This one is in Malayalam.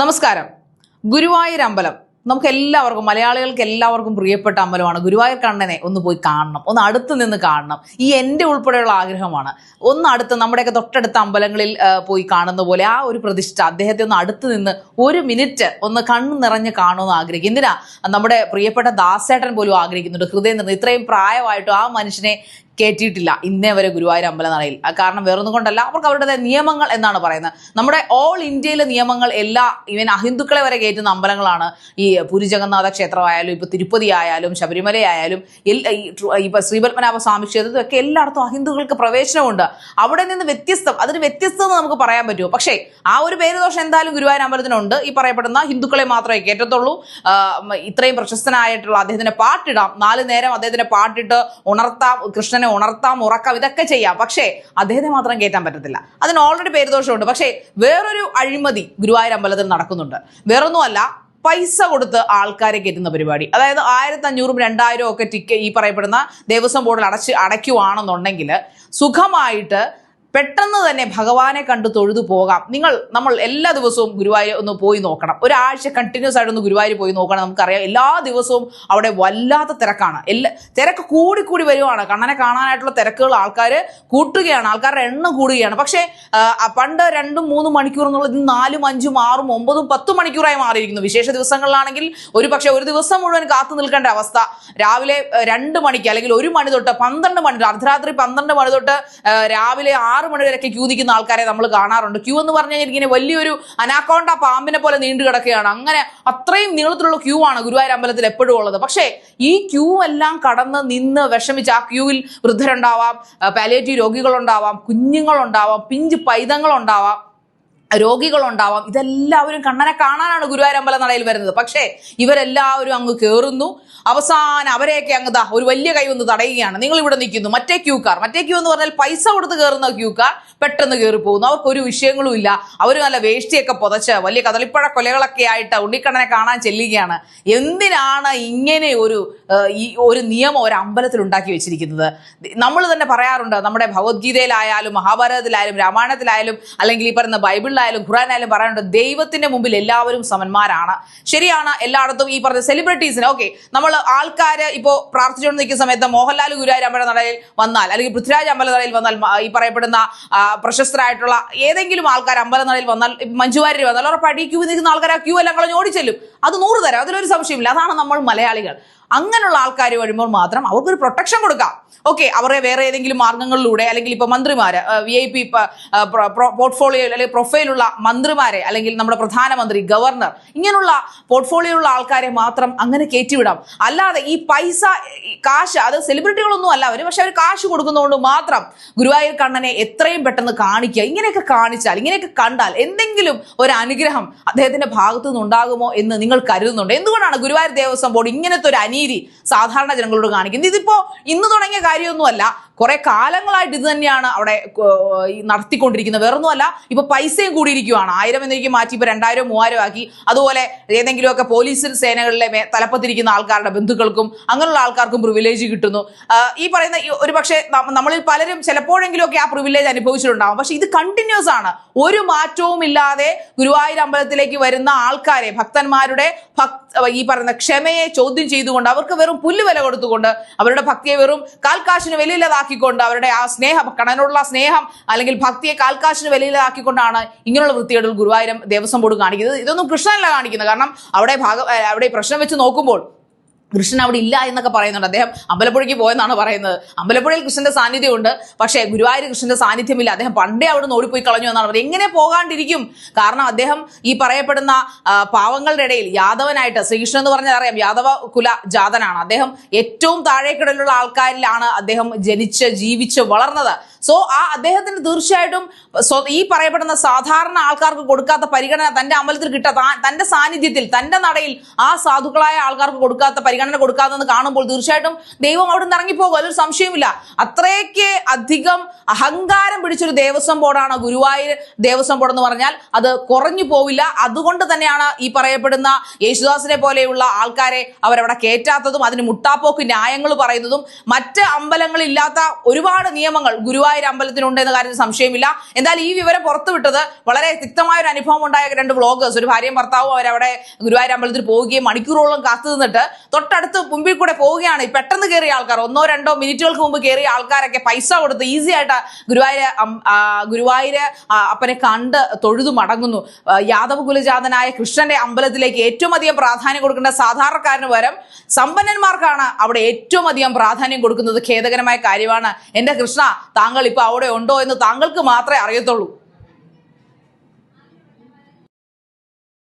നമസ്കാരം. ഗുരുവായൂർ അമ്പലം. നമുക്ക് എല്ലാവർക്കും മലയാളികൾക്ക് എല്ലാവർക്കും പ്രിയപ്പെട്ട അമ്പലമാണ്. ഗുരുവായൂർ കണ്ണനെ ഒന്ന് പോയി കാണണം. ഒന്ന് അടുത്ത് നിന്ന് കാണണം. ഈ എന്റെ ഉൾപ്പെടെയുള്ള ആഗ്രഹമാണ്. ഒന്ന് അടുത്ത് നമ്മുടെയൊക്കെ തൊട്ടടുത്ത അമ്പലങ്ങളിൽ പോയി കാണുന്ന പോലെ ആ ഒരു പ്രതിഷ്ഠ അദ്ദേഹത്തെ ഒന്ന് അടുത്ത് നിന്ന് ഒരു മിനിറ്റ് ഒന്ന് കണ്ണു നിറഞ്ഞ് കാണുമെന്ന് ആഗ്രഹിക്കും. എന്തിനാ? നമ്മുടെ പ്രിയപ്പെട്ട ദാസേട്ടൻ പോലും ആഗ്രഹിക്കുന്നുണ്ട്. ഹൃദയം നിറഞ്ഞ്. ഇത്രയും പ്രായമായിട്ടും ആ മനുഷ്യനെ കയറ്റിയിട്ടില്ല ഇന്നേ വരെ ഗുരുവായൂർ അമ്പലനടയിൽ. നടയിൽ കാരണം വേറൊന്നും കൊണ്ടല്ല. അവർക്ക് അവരുടെ നിയമങ്ങൾ എന്നാണ് പറയുന്നത്. നമ്മുടെ ഓൾ ഇന്ത്യയിലെ നിയമങ്ങൾ എല്ലാ ഇവൻ അഹിന്ദുക്കളെ വരെ കയറ്റുന്ന അമ്പലങ്ങളാണ് ഈ പുരി ജഗന്നാഥ ക്ഷേത്രമായാലും ഇപ്പൊ തിരുപ്പതി ആയാലും ശബരിമല ആയാലും ഇപ്പൊ ശ്രീപത്മനാഭ സ്വാമി ക്ഷേത്രത്തിലൊക്കെ എല്ലായിടത്തും അഹിന്ദുക്കൾക്ക് പ്രവേശനമുണ്ട്. അവിടെ നിന്ന് വ്യത്യസ്തം. അതിന് വ്യത്യസ്തം നമുക്ക് പറയാൻ പറ്റുമോ? പക്ഷേ ആ ഒരു പേരുദോഷം എന്തായാലും ഗുരുവായൂർ അമ്പലത്തിനുണ്ട്. ഈ പറയപ്പെടുന്ന ഹിന്ദുക്കളെ മാത്രമേ കയറ്റത്തുള്ളൂ. ഇത്രയും പ്രശസ്തനായിട്ടുള്ള അദ്ദേഹത്തിന്റെ പാട്ടിടാം. നാല് നേരം അദ്ദേഹത്തിന്റെ പാട്ടിട്ട് ഉണർത്താം. കൃഷ്ണനെ ഉണർത്താം ഉറക്കാം ഇതൊക്കെ ചെയ്യാം. പക്ഷേ അദ്ദേഹത്തെ മാത്രം കയറ്റാൻ പറ്റത്തില്ല. അതിന് ഓൾറെഡി പേരുദോഷമുണ്ട്. പക്ഷേ വേറൊരു അഴിമതി ഗുരുവായൂർ അമ്പലത്തിൽ നടക്കുന്നുണ്ട്. വേറൊന്നുമല്ല പൈസ കൊടുത്ത് ആൾക്കാരെ കയറ്റുന്ന പരിപാടി. അതായത് ആയിരത്തി അഞ്ഞൂറും രണ്ടായിരവും ഒക്കെ ടിക്കറ്റ് ഈ പറയപ്പെടുന്ന ദേവസ്വം ബോർഡിൽ അടച്ച് അടയ്ക്കുവാണെന്നുണ്ടെങ്കിൽ സുഖമായിട്ട് പെട്ടെന്ന് തന്നെ ഭഗവാനെ കണ്ട് തൊഴുതു പോകാം. നിങ്ങൾ നമ്മൾ എല്ലാ ദിവസവും ഗുരുവായൂർ ഒന്ന് പോയി നോക്കണം. ഒരാഴ്ച കണ്ടിന്യൂസ് ആയിട്ട് ഒന്ന് ഗുരുവായൂർ പോയി നോക്കണം നമുക്കറിയാം. എല്ലാ ദിവസവും അവിടെ വല്ലാത്ത തിരക്കാണ്. എല്ലാ തിരക്ക് കൂടി കൂടി വരുവാണ്. കണ്ണനെ കാണാനായിട്ടുള്ള തിരക്കുകൾ ആൾക്കാർ കൂട്ടുകയാണ്. ആൾക്കാരുടെ എണ്ണം കൂടുകയാണ്. പക്ഷേ പണ്ട് രണ്ടും മൂന്നും മണിക്കൂർ എന്നുള്ളത് നാലും അഞ്ചും ആറും ഒമ്പതും പത്തും മണിക്കൂറായി മാറിയിരിക്കുന്നു. വിശേഷ ദിവസങ്ങളിലാണെങ്കിൽ ഒരു പക്ഷേ ഒരു ദിവസം മുഴുവൻ കാത്തു നിൽക്കേണ്ട അവസ്ഥ. രാവിലെ രണ്ട് മണിക്ക് അല്ലെങ്കിൽ ഒരു മണി തൊട്ട് പന്ത്രണ്ട് മണി അർദ്ധരാത്രി പന്ത്രണ്ട് മണി തൊട്ട് രാവിലെ ആറ് മണി വരെയൊക്കെ ക്യൂ നിൽക്കുന്ന ആൾക്കാരെ നമ്മൾ കാണാറുണ്ട്. ക്യൂ എന്ന് പറഞ്ഞു കഴിഞ്ഞാൽ ഇങ്ങനെ വലിയൊരു അനാക്കോണ്ട പാമ്പിനെ പോലെ നീണ്ടു കിടക്കുകയാണ്. അങ്ങനെ അത്രയും നീളത്തിലുള്ള ക്യൂ ആണ് ഗുരുവായൂർ അമ്പലത്തിൽ എപ്പോഴും ഉള്ളത്. പക്ഷേ ഈ ക്യൂ എല്ലാം കടന്ന് നിന്ന് വിഷമിച്ച് ആ ക്യൂവിൽ വൃദ്ധരുണ്ടാവാം പാലേറ്റീവ് രോഗികളുണ്ടാവാം കുഞ്ഞുങ്ങളുണ്ടാവാം പിഞ്ച് പൈതങ്ങളുണ്ടാവാം. രോഗികളുണ്ടാവാം. ഇതെല്ലാവരും കണ്ണനെ കാണാനാണ് ഗുരുവായൂർ അമ്പല നടയിൽ വരുന്നത്. പക്ഷേ ഇവരെല്ലാവരും അങ്ങ് കയറുന്നു അവസാനം അവരെയൊക്കെ അങ്ങ് ദാ ഒരു വലിയ കൈ ഒന്ന് തടയുകയാണ്. നിങ്ങൾ ഇവിടെ നിൽക്കുന്നു. മറ്റേ ക്യൂ കാർ. മറ്റേ ക്യൂ എന്ന് പറഞ്ഞാൽ പൈസ കൊടുത്ത് കയറുന്ന ക്യൂ കാർ പെട്ടെന്ന് കയറി പോകുന്നു. അവർക്ക് ഒരു വിഷയങ്ങളും ഇല്ല. അവർ നല്ല വേഷ്ടിയൊക്കെ പുതച്ച് വലിയ കദളിപ്പഴ കൊലകളൊക്കെ ആയിട്ട് ഉണ്ണിക്കണ്ണനെ കാണാൻ ചെല്ലുകയാണ്. എന്തിനാണ് ഇങ്ങനെ ഒരു ഈ ഒരു നിയമം ഒരു അമ്പലത്തിൽ ഉണ്ടാക്കി വെച്ചിരിക്കുന്നത്? നമ്മൾ തന്നെ പറയാറുണ്ട് നമ്മുടെ ഭഗവത്ഗീതയിലായാലും മഹാഭാരതത്തിലായാലും രാമായണത്തിലായാലും അല്ലെങ്കിൽ ഈ പറയുന്ന ബൈബിളിലായാലും ഖുറാനായാലും പറയാനുണ്ട് ദൈവത്തിന്റെ മുമ്പിൽ എല്ലാവരും സമന്മാരാണ്. ശരിയാണ് എല്ലായിടത്തും ഈ പറഞ്ഞ സെലിബ്രിറ്റീസിന് ഓക്കെ നമ്മൾ ആൾക്കാര് ഇപ്പോൾ പ്രാർത്ഥിച്ചുകൊണ്ട് നിൽക്കുന്ന സമയത്ത് മോഹൻലാൽ ഗുരുവായൂർ അമ്പല നടയിൽ വന്നാൽ അല്ലെങ്കിൽ പൃഥ്വിരാജ് അമ്പല നടയിൽ വന്നാൽ ഈ പറയപ്പെടുന്ന പ്രശസ്തരായിട്ടുള്ള ഏതെങ്കിലും ആൾക്കാർ അമ്പല നടയിൽ വന്നാൽ മഞ്ജുവാരി വന്നാൽ ഉറപ്പായിട്ട് ഈ ക്യൂ നിൽക്കുന്ന ആൾക്കാർ ആ ക്യൂ എല്ലാം കളഞ്ഞ് ഓടിച്ചെല്ലും. അത് നൂറ് തരാം അതിലൊരു സംശയമില്ല അതാണ് നമ്മൾ മലയാളികൾ. അങ്ങനെയുള്ള ആൾക്കാർ വരുമ്പോൾ മാത്രം അവർക്കൊരു പ്രൊട്ടക്ഷൻ കൊടുക്കാം. ഓക്കെ അവരെ വേറെ ഏതെങ്കിലും മാർഗങ്ങളിലൂടെ അല്ലെങ്കിൽ ഇപ്പൊ മന്ത്രിമാര് വി ഐ പി പോർട്ട്ഫോളിയോ അല്ലെങ്കിൽ പ്രൊഫൈലുള്ള മന്ത്രിമാരെ അല്ലെങ്കിൽ നമ്മുടെ പ്രധാനമന്ത്രി ഗവർണർ ഇങ്ങനെയുള്ള പോർട്ട്ഫോളിയോ ഉള്ള ആൾക്കാരെ മാത്രം അങ്ങനെ കയറ്റിവിടാം അല്ലാതെ ഈ പൈസ കാശ് അത് സെലിബ്രിറ്റികളൊന്നും അല്ല അവർ പക്ഷെ അവർ കാശ് കൊടുക്കുന്നതുകൊണ്ട് മാത്രം ഗുരുവായൂർ കണ്ണനെ എത്രയും പെട്ടെന്ന് കാണിക്കുക. ഇങ്ങനെയൊക്കെ കാണിച്ചാൽ ഇങ്ങനെയൊക്കെ കണ്ടാൽ എന്തെങ്കിലും ഒരു അനുഗ്രഹം അദ്ദേഹത്തിന്റെ ഭാഗത്തു നിന്ന് ഉണ്ടാകുമോ എന്ന് നിങ്ങൾ കരുതുന്നുണ്ട്. എന്തുകൊണ്ടാണ് ഗുരുവായൂർ ദേവസ്വം ബോർഡ് ഇങ്ങനത്തെ ഒരു അനീതി സാധാരണ ജനങ്ങളോട് കാണിക്കുന്നത്. ഇതിപ്പോ ഇന്ന് തുടങ്ങിയ കാര്യമൊന്നുമല്ല. കുറെ കാലങ്ങളായിട്ട് ഇത് തന്നെയാണ് അവിടെ നടത്തിക്കൊണ്ടിരിക്കുന്നത്. വേറൊന്നുമല്ല ഇപ്പൊ പൈസയും കൂടിയിരിക്കുകയാണ് ആയിരം എന്നേക്ക് മാറ്റി ഇപ്പൊ രണ്ടായിരം മൂവായിരം ആക്കി. അതുപോലെ ഏതെങ്കിലുമൊക്കെ പോലീസ് സേനകളിലെ തലപ്പത്തിരിക്കുന്ന ആൾക്കാരുടെ ബന്ധുക്കൾക്കും അങ്ങനെയുള്ള ആൾക്കാർക്കും പ്രിവിലേജ് കിട്ടുന്നു. ഈ പറയുന്ന ഒരു പക്ഷേ നമ്മളിൽ പലരും ചിലപ്പോഴെങ്കിലും ഒക്കെ ആ പ്രിവിലേജ് അനുഭവിച്ചിട്ടുണ്ടാവും. പക്ഷെ ഇത് കണ്ടിന്യൂസ് ആണ്. ഒരു മാറ്റവും ഇല്ലാതെ ഗുരുവായൂർ അമ്പലത്തിലേക്ക് വരുന്ന ആൾക്കാരെ ഭക്തന്മാരുടെ ഭക് ഈ പറയുന്ന ക്ഷമയെ ചോദ്യം ചെയ്തുകൊണ്ട് അവർക്ക് വെറും പുല്ല് വില കൊടുത്തുകൊണ്ട് അവരുടെ ഭക്തിയെ വെറും കാൽക്കാശിന് വിലയില്ലാതാക്കിക്കൊണ്ട് അവരുടെ ആ സ്നേഹം കടനോടുള്ള സ്നേഹം അല്ലെങ്കിൽ ഭക്തിയെ കാൽക്കാശിന് വിലയില്ലാതാക്കിക്കൊണ്ടാണ് ഇങ്ങനെയുള്ള വൃത്തികേടുകൾ ഗുരുവായൂരം ദേവസ്വം ബോർഡ് കാണിക്കുന്നത്. ഇതൊന്നും കൃഷ്ണനല്ല കാണിക്കുന്നത്. കാരണം അവിടെ ഭാഗം അവിടെ പ്രശ്നം വെച്ച് നോക്കുമ്പോൾ കൃഷ്ണൻ അവിടെ ഇല്ല എന്നൊക്കെ പറയുന്നുണ്ട്. അദ്ദേഹം അമ്പലപ്പുഴയ്ക്ക് പോയെന്നാണ് പറയുന്നത്. അമ്പലപ്പുഴയിൽ കൃഷ്ണന്റെ സാന്നിധ്യം ഉണ്ട് പക്ഷേ ഗുരുവായൂർ കൃഷ്ണന്റെ സാന്നിധ്യമില്ല. അദ്ദേഹം പണ്ടേ അവിടെ നിന്ന് ഓടിപ്പോയി കളഞ്ഞു എന്നാണ് പറയുന്നത്. എങ്ങനെ പോകാണ്ടിരിക്കും? കാരണം അദ്ദേഹം ഈ പറയപ്പെടുന്ന പാവങ്ങളുടെ ഇടയിൽ യാദവനായിട്ട് ശ്രീകൃഷ്ണൻ എന്ന് പറഞ്ഞാൽ അറിയാം യാദവ കുല ജാതനാണ്. അദ്ദേഹം ഏറ്റവും താഴേക്കിടയിലുള്ള ആൾക്കാരിലാണ് അദ്ദേഹം ജനിച്ച് ജീവിച്ച് വളർന്നത്. സോ ആ അദ്ദേഹത്തിന് തീർച്ചയായിട്ടും ഈ പറയപ്പെടുന്ന സാധാരണ ആൾക്കാർക്ക് കൊടുക്കാത്ത പരിഗണന തന്റെ അമ്പലത്തിൽ കിട്ടാത്ത തന്റെ സാന്നിധ്യത്തിൽ തന്റെ നടയിൽ ആ സാധുക്കളായ ആൾക്കാർക്ക് കൊടുക്കാത്ത പരിഗണന കൊടുക്കാതെന്ന് കാണുമ്പോൾ തീർച്ചയായിട്ടും ദൈവം അവിടെ നിന്ന് ഇറങ്ങിപ്പോകും. അതൊരു സംശയമില്ല അത്രയ്ക്ക് അധികം അഹങ്കാരം പിടിച്ചൊരു ദേവസ്വം ബോർഡാണ് ഗുരുവായൂർ ദേവസ്വം ബോർഡ് എന്ന് പറഞ്ഞാൽ അത് കുറഞ്ഞു പോവില്ല. അതുകൊണ്ട് തന്നെയാണ് ഈ പറയപ്പെടുന്ന യേശുദാസിനെ പോലെയുള്ള ആൾക്കാരെ അവരവിടെ കയറ്റാത്തതും അതിന് മുട്ടാപ്പോക്ക് ന്യായങ്ങൾ പറയുന്നതും മറ്റ് അമ്പലങ്ങളില്ലാത്ത ഒരുപാട് നിയമങ്ങൾ ഗുരുവായൂർ ഗുരുവായൂർ അമ്പലത്തിനുണ്ട് എന്ന കാര്യത്തിൽ സംശയമില്ല. എന്തായാലും ഈ വിവരം പുറത്തുവിട്ടത് വളരെ തിക്തമായ ഒരു അനുഭവം ഉണ്ടായ രണ്ട് വ്ളോഗേഴ്സ് ഒരു ഭാര്യയും ഭർത്താവും അവരവിടെ ഗുരുവായൂർ അമ്പലത്തിൽ പോവുകയും മണിക്കൂറോളം കാത്തു നിന്നിട്ട് തൊട്ടടുത്ത് മുമ്പിൽ കൂടെ പോവുകയാണ്. പെട്ടെന്ന് കയറിയ ആൾക്കാർ ഒന്നോ രണ്ടോ മിനിറ്റുകൾക്ക് മുമ്പ് കയറിയ ആൾക്കാരൊക്കെ പൈസ കൊടുത്ത് ഈസി ആയിട്ട് ഗുരുവായൂര് ഗുരുവായൂർ അപ്പനെ കണ്ട് തൊഴുതു മടങ്ങുന്നു. യാദവ കുലജാതനായ കൃഷ്ണന്റെ അമ്പലത്തിലേക്ക് ഏറ്റവും അധികം പ്രാധാന്യം കൊടുക്കേണ്ട സാധാരണക്കാരന് പകരം സമ്പന്നന്മാർക്കാണ് അവിടെ ഏറ്റവും അധികം പ്രാധാന്യം കൊടുക്കുന്നത്. ഖേദകരമായ കാര്യമാണ്. എന്റെ കൃഷ്ണ താങ്കൾ ഇപ്പൊ അവിടെ ഉണ്ടോ എന്ന് താങ്കൾക്ക് മാത്രമേ അറിയത്തുള്ളൂ.